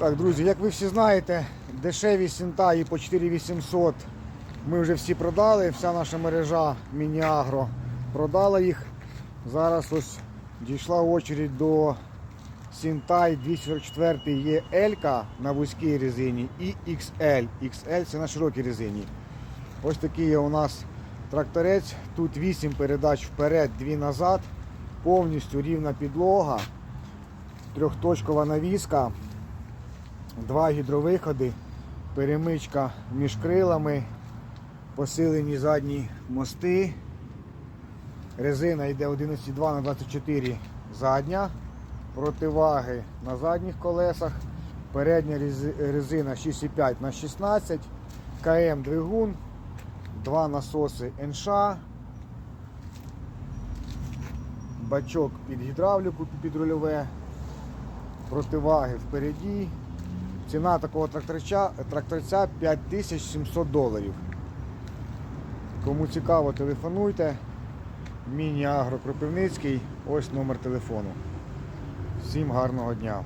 Так, друзі, як ви всі знаєте, дешеві сінтаї по 4800 ми вже всі продали, вся наша мережа Мініагро продала їх. Зараз ось дійшла очередь до Сінтай 244 є L на вузькій резині і XL. XL це на широкій резині. Ось такий у нас тракторець. Тут 8 передач вперед, 2 назад. Повністю рівна підлога, трьохточкова навіска, два гідровиходи, перемичка між крилами, посилені задні мости. Резина йде 11,2 на 24 задня, противаги на задніх колесах, передня резина 6,5 на 16, КМ двигун, два насоси НШ, бачок під гідравліку під рульове, противаги впереді. Ціна такого тракторця, тракторця 5700 доларів. Кому цікаво, телефонуйте. Міні-агро Кропивницький, ось номер телефону. Всім гарного дня.